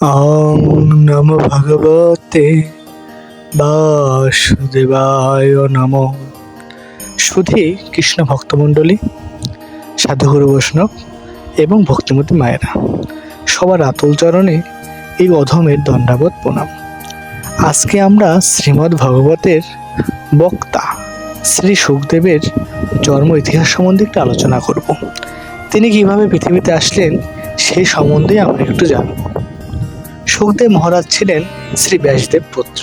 ওং নম ভগবতে বাসুদেবায় নম। সুধী কৃষ্ণ ভক্তমণ্ডলী, সাধুগুরু বৈষ্ণব এবং ভক্তিমতী মায়েরা, সবার আতুল চরণে এই অধমের দণ্ডাবত প্রণাম। আজকে আমরা শ্রীমদ্ ভগবতের বক্তা শ্রী সুখদেবের জন্ম ইতিহাস সম্বন্ধে একটু আলোচনা করব। তিনি কীভাবে পৃথিবীতে আসলেন সেই সম্বন্ধে আমরা একটু জানব সুখদেব মহারাজ ছিলেন শ্রী ব্যাসদেব পুত্র,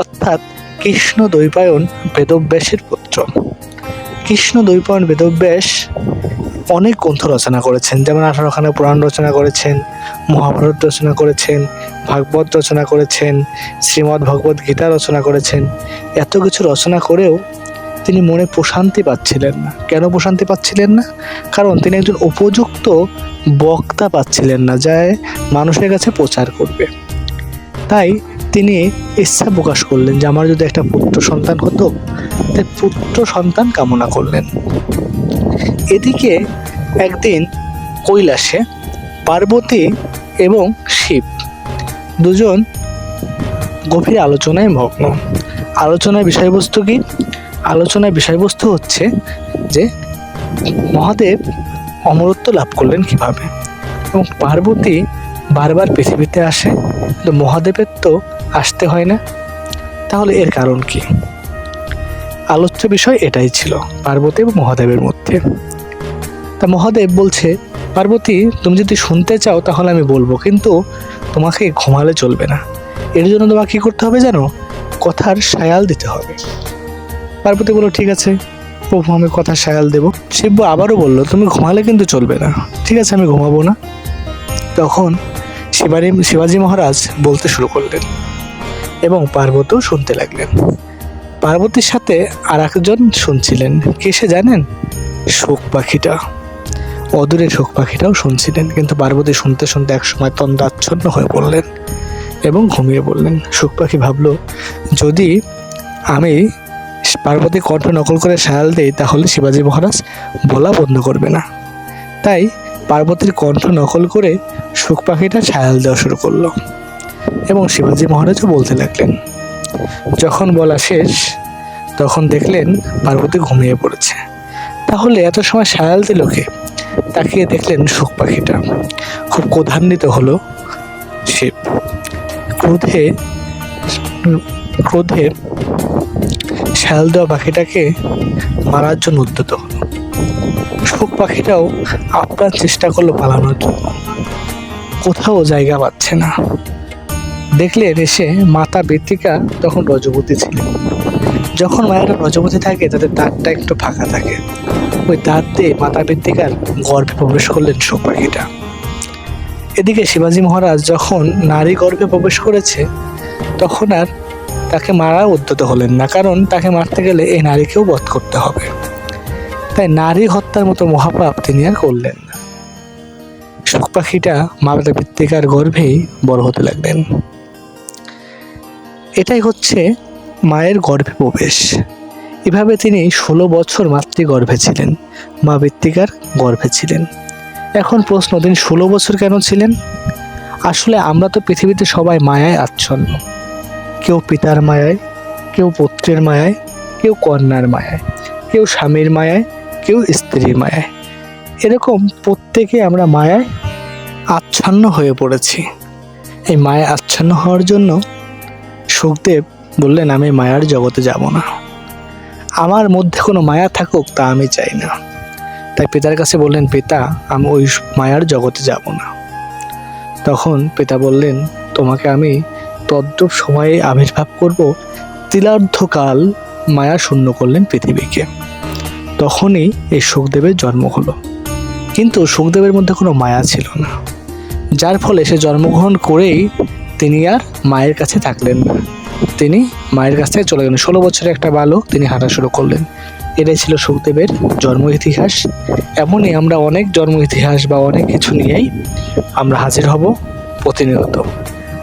অর্থাৎ কৃষ্ণ দ্বৈপায়ন বেদব্যাসের পুত্র। কৃষ্ণ দ্বৈপায়ন বেদব্যাস অনেক গ্রন্থ রচনা করেছেন, যেমন আঠারোখানা পুরাণ রচনা করেছেন, মহাভারত রচনা করেছেন, ভাগবত রচনা করেছেন, শ্রীমদ্ ভগবত গীতা রচনা করেছেন। এত কিছু রচনা করেও তিনি মনে প্রশান্তি পাচ্ছিলেন না। কেন প্রশান্তি পাচ্ছিলেন না? কারণ তিনি একজন উপযুক্ত বক্তা পাচ্ছিলেন না যা মানুষের কাছে প্রচার করবে। তাই তিনি ইচ্ছা প্রকাশ করলেন যে, আমার যদি একটা পুত্র সন্তান হতো তাই পুত্র সন্তান কামনা করলেন। এদিকে একদিন কৈলাসে পার্বতী এবং শিব দুজন গভীর আলোচনায় মগ্ন। আলোচনার বিষয়বস্তু কি? আলোচনার বিষয়বস্তু হচ্ছে যে মহাদেব অমরত্ব লাভ করলেন কীভাবে? এবং পার্বতী বারবার পৃথিবীতে আসে, কিন্তু মহাদেবের তো আসতে হয় না। তাহলে এর কারণ কি? আলোচ্য বিষয় এটাই ছিল, পার্বতী এবং মহাদেবের মধ্যে। তা মহাদেব বলছে, পার্বতী, তুমি যদি শুনতে চাও তাহলে আমি বলব, কিন্তু তোমাকে ঘুমালে চলবে না। এর জন্য তোমাকে কী করতে হবে জানো? কথার সায়াল দিতে হবে। পার্বতী বলল ঠিক আছে। প্রভু, আমি কথা সায়াল দেবো। শিব্য আবারও বলল, তুমি ঘুমালে কিন্তু চলবে না। ঠিক আছে, আমি ঘুমাবো না। তখন শিবাজি শিবাজি মহারাজ বলতে শুরু করলেন এবং পার্বতীও শুনতে লাগলেন। পার্বতীর সাথে আর একজন শুনছিলেন। কে সে জানেন? শোক পাখিটা। অদূরে শোক পাখিটাও শুনছিলেন, কিন্তু পার্বতী শুনতে শুনতে একসময় তন্দ্রাচ্ছন্ন হয়ে পড়লেন এবং ঘুমিয়ে পড়লেন। শোক পাখি ভাবল, যদি আমি পার্বতী কণ্ঠ নকল করে সায়াল দেয় তাহলে শিবাজি মহারাজ বলা বন্ধ করবে না। তাই পার্বতীর কণ্ঠ নকল করে সুখ পাখিটা ছায়াল দেওয়া শুরু করল এবং শিবাজি মহারাজও বলতে লাগলেন। যখন বলা শেষ, তখন দেখলেন পার্বতী ঘুমিয়ে পড়েছে। তাহলে এত সময় সায়াল দিল কে? তাকিয়ে দেখলেন সুখ পাখিটা। খুব ক্রোধান্বিত হলো শিব ক্রোধে ক্রোধে শাল দেওয়া পাখিটাকে মারার জন্য উদ্যত। হলো শোক পাখিটাও আপ্রাণ চেষ্টা করল পালানোর জন্য। কোথাও জায়গা পাচ্ছে না। দেখলেন এসে মাতা বেতিকা তখন রজবতী ছিলেন যখন মায়েরা রজবতী থাকে, তাদের দাঁতটা একটু ফাঁকা থাকে। ওই দাঁত দিয়ে মাতা বেতিকার গর্ভে প্রবেশ করলেন শোক পাখিটা। এদিকে শিবাজী মহারাজ যখন নারী গর্ভে প্রবেশ করেছে, তখন আর তাকে মারা উদ্যত হলেন না, কারণ তাকে মারতে গেলে এই নারীকেও বধ করতে হবে। তাই নারী হত্যার মতো মহাপাপ তিনি আর করলেন না। শোক পাখিটা মাতা বৃত্তিকার গর্ভেই বড় হতে লাগলেন। এটাই হচ্ছে মায়ের গর্ভে প্রবেশ। এভাবে তিনি ষোলো বছর মাতৃগর্ভে ছিলেন, মা বৃত্তিকার গর্ভে ছিলেন। এখন প্রশ্ন, তিনি ষোলো বছর কেন ছিলেন? আসলে আমরা তো পৃথিবীতে সবাই মায়ায় আচ্ছন্ন। কেউ পিতার মায়ায়, কেউ পুত্রের মায়ায়, কেউ কন্যার মায়ায়, কেউ স্বামীর মায়ায়, কেউ স্ত্রীর মায়ায়। এরকম প্রত্যেকে আমরা মায়ায় আচ্ছন্ন হয়ে পড়েছি। এই মায়া আচ্ছন্ন হওয়ার জন্য সুখদেব বললেন, আমি মায়ার জগতে যাব না। আমার মধ্যে কোনো মায়া থাকুক তা আমি চাই না। তাই পিতার কাছে বললেন, পিতা, আমি ওই মায়ার জগতে যাব না। তখন পিতা বললেন, তোমাকে আমি তদ্রূপ সময়ে আবির্ভাব করব, তিলার্ধকাল মায়া শূন্য করলেন পৃথিবীকে। তখনই এই সুখদেবের জন্ম হলো। কিন্তু সুখদেবের মধ্যে কোনো মায়া ছিল না। যার ফলে সে জন্মগ্রহণ করেই তিনি আর মায়ের কাছে থাকলেন না। তিনি মায়ের কাছ থেকে চলে গেলেন। ষোলো বছরের একটা বালক তিনি হাঁটা শুরু করলেন। এটাই ছিল সুখদেবের জন্ম ইতিহাস। এমনই আমরা অনেক জন্ম ইতিহাস বা অনেক কিছু নিয়েই আমরা হাজির হব প্রতিনিয়ত।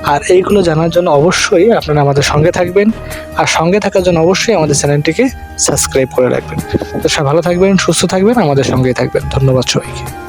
আর এইগুলো জানার জন্য অবশ্যই আপনারা আমাদের সঙ্গে থাকবেন। আর সঙ্গে থাকার জন্য অবশ্যই আমাদের চ্যানেলটিকে সাবস্ক্রাইব করে রাখবেন। তো সব ভালো থাকবেন, সুস্থ থাকবেন, আমাদের সঙ্গেই থাকবেন। ধন্যবাদ সবাইকে।